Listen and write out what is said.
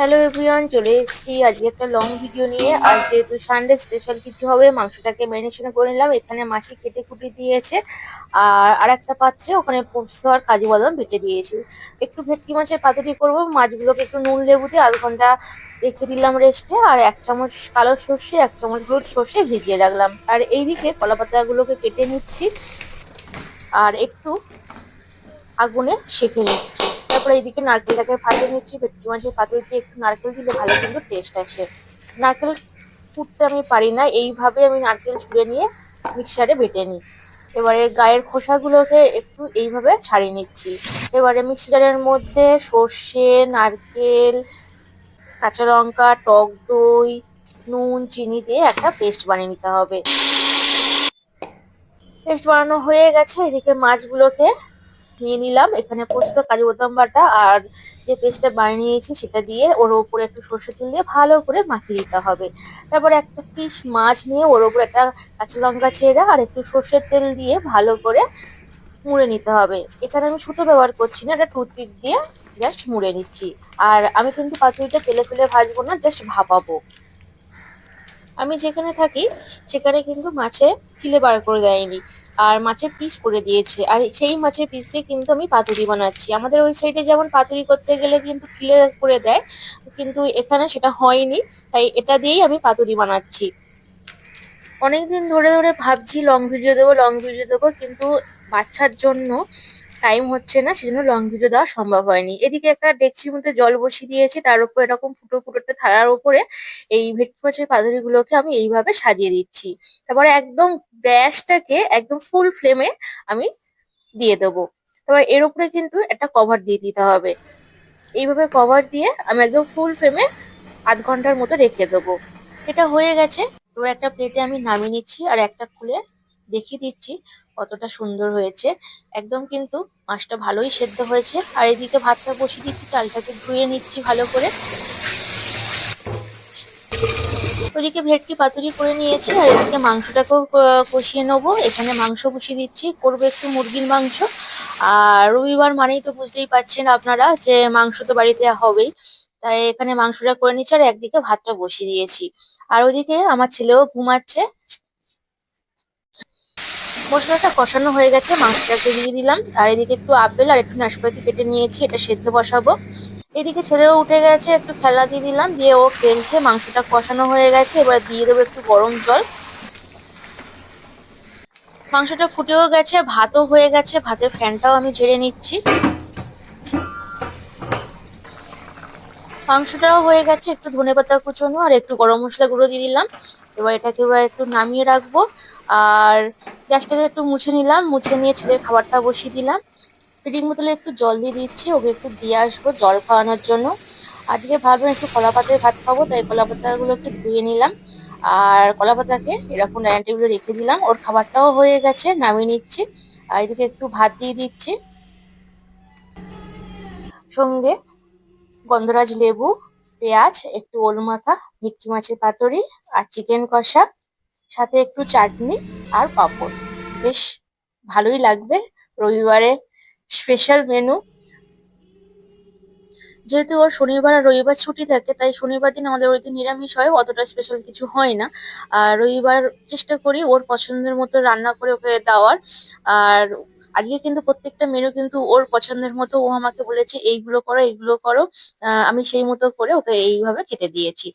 Hello everyone চলে এসেছি আজকে একটা লং ভিডিও নিয়ে। আর যেহেতু সানডে স্পেশাল কিছু হবে, মাংসটাকে ম্যারিনেশন করে নিলাম। এখানে মাসি কেটে কুটে দিয়েছে। আর আর একটা পাত্রে ওখানে পোস্ত আর কাজু বাদাম বেটে দিয়েছি। একটু ভেটকি মাছের পাতুরি করব, মাছগুলোকে একটু নুন লেবু দিয়ে আধ ঘণ্টা রেখে দিলাম রেস্টে আর এক চামচ কালো সর্ষে, এক চামচ হলুদ সর্ষে ভিজিয়ে রাখলাম। আর এইদিকে কলা পাতাগুলোকে কেটে নিচ্ছি। আর একটু আগুনে সেঁকে নিচ্ছি। তারপরে এইদিকে নারকেলটাকে ফাটিয়ে নিচ্ছি ভেটকি মাছের দিয়ে একটু নারকেল দিলে ভালো কিন্তু টেস্ট আসে। নারকেল কুটতে আমি পারি না, এইভাবে আমি নারকেল ছুঁড়ে নিয়ে মিক্সারে বেটে নিই। এবারে গায়ের খোসাগুলোকে একটু এইভাবে ছাড়িয়ে নিচ্ছি। এবারে মিক্সারের মধ্যে সর্ষে, নারকেল, কাঁচা লঙ্কা, টক দই, নুন, চিনি দিয়ে একটা পেস্ট বানিয়ে নিতে হবে। পেস্ট বানানো হয়ে গেছে, এদিকে মাছগুলোকে নিয়ে নিলাম। এখানে পোস্ত, কাজু বাদাম বাটা আর যে পেস্টটা বানিয়ে নিয়েছি সেটা দিয়ে ওর উপরে একটু সর্ষের তেল দিয়ে ভালো করে মাখিয়ে দিতে হবে। তারপরে একটা পিস মাছ নিয়ে ওর উপরে একটা কাঁচা লঙ্কা ছেড়ে আর একটু সর্ষের তেল দিয়ে ভালো করে মুড়ে নিতে হবে। এখানে আমি সুতো ব্যবহার করছি না একটা টুথপিক দিয়ে জাস্ট মুড়ে নিচ্ছি। আর আমি কিন্তু পাতুরিটা তেলে ফেলে ভাজবো না, জাস্ট ভাপাবো। আমি যেখানে থাকি, সেখানে কিন্তু মাছে ফিলে বার করে দেয়নি। আর মাছের পিস করে দিয়েছে। আর সেই মাছের পিস দিয়ে কিন্তু আমি পাতুরি বানাচ্ছি। আমাদের ওই সাইডে যেমন পাতুরি করতে গেলে কিন্তু ফিলে করে দেয়, কিন্তু এখানে সেটা হয়নি। তাই এটা দিয়েই আমি পাতুরি বানাচ্ছি। অনেকদিন ধরে ধরে ভাবছি লং ভিডিও দেবো লং ভিডিও দেবো, কিন্তু বাচ্চার জন্য টাইম হচ্ছে না, সেজন্য লং ভিডিও দেওয়া সম্ভব হয়নি। এদিকে একটা ডেকচির মধ্যে জল বসিয়ে দিয়েছি, তার উপর এরকম ফুটো ফুটো একটা থালার উপরে এই ভেটকি মাছের পাতুরিগুলোকে আমি এইভাবে সাজিয়ে দিচ্ছি। তারপরে একদম গ্যাসটাকে একদম ফুল ফ্লেমে আমি দিয়ে দেবো। তারপর এর উপরে কিন্তু একটা কভার দিয়ে দিতে হবে। এইভাবে কভার দিয়ে আমি একদম ফুল ফ্লেমে আধ ঘণ্টার মতো রেখে দেবো। এটা হয়ে গেছে। এবার একটা প্লেটে আমি নামিয়ে নিচ্ছি আর একটা খুলে দেখিয়ে দিচ্ছি কতটা সুন্দর হয়েছে। একদম কিন্তু মাছটা ভালোই সেদ্ধ হয়েছে। আর এদিকে ভাতটা বসিয়ে দিচ্ছি, চালটাকে ধুয়ে নিচ্ছি ভালো করে। ওদিকে ভেটকি পাতুরি করে নিয়েছি আর এদিকে মাংসটাকেও কষিয়ে নেব। এখানে মাংস বসিয়ে দিচ্ছি। করব একটু মুরগির মাংস। আর রবিবার মানেই তো বুঝতেই পারছেন আপনারা যে মাংস তো বাড়িতে হবেই। তাই এখানে মাংসটা করে নিচ্ছি আর একদিকে ভাতটা বসিয়ে দিয়েছি। আর ওদিকে আমার ছেলেও ঘুমাচ্ছে। মশলাটা কষানো হয়ে গেছে মাংসটাকে দিয়ে দিলাম। আর এদিকে একটু আপেল আর একটু নাশপাতি কেটে নিয়েছি, এটা সেদ্ধ বসাবো। এদিকে ছেলেও উঠে গেছে, একটু খেলা দিয়ে দিলাম, দিয়ে ও খেলছে, মাংসটা কষানো হয়ে গেছে, এবার দিয়ে দেবো একটু গরম জল। মাংসটা ফুটেও গেছে, ভাতও হয়ে গেছে, ভাতের ফ্যানটাও আমি ঝেড়ে নিচ্ছি। মাংসটাও হয়ে গেছে, একটু ধনে পাতা কুচোনো আর একটু গরম মশলা গুঁড়ো দিয়ে দিলাম। এবার এটাকে এবার একটু নামিয়ে রাখব। আর গ্যাসটাকে একটু মুছে নিলাম। মুছে নিয়ে ছেলের খাবারটা বসিয়ে দিলাম। ফিডিং বোতলে একটু জল দিয়ে দিচ্ছি। ওকে একটু দিয়ে আসব জল খাওয়ানোর জন্য। আজকে ভাবলাম একটু কলা পাতায় ভাত খাব, তাই কলা পাতাগুলোকে ধুয়ে নিলাম। আর কলা পাতাকে এরকম ডাইনিং টেবিলে রেখে দিলাম। ওর খাবারটাও হয়ে গেছে, নামিয়ে নিচ্ছি। আর এদিকে একটু ভাত দিয়ে দিচ্ছি। সঙ্গে গন্ধরাজ লেবু পেঁয়াজ, একটু ওল মাখা ভেটকি মাছের পাতুরি আর চিকেন কষা, সাথে একটু চাটনি আর পাঁপড়। বেশ ভালোই লাগবে রবিবারে স্পেশাল মেনু যেহেতু ওর শনিবার আর রবিবার ছুটি থাকে, তাই শনিবার দিন আমাদের ওই দিন নিরামিষ হয়, অতটা স্পেশাল কিছু হয় না। আর রবিবার চেষ্টা করি ওর পছন্দের মতো রান্না করে ওকে দেওয়ার। আর আজকে কিন্তু প্রত্যেকটা মেনু কিন্তু ওর পছন্দের মতো ও আমাকে বলেছে, এইগুলো করো এইগুলো করো। আমি সেই মতো করে ওকে এইভাবে খেতে দিয়েছি।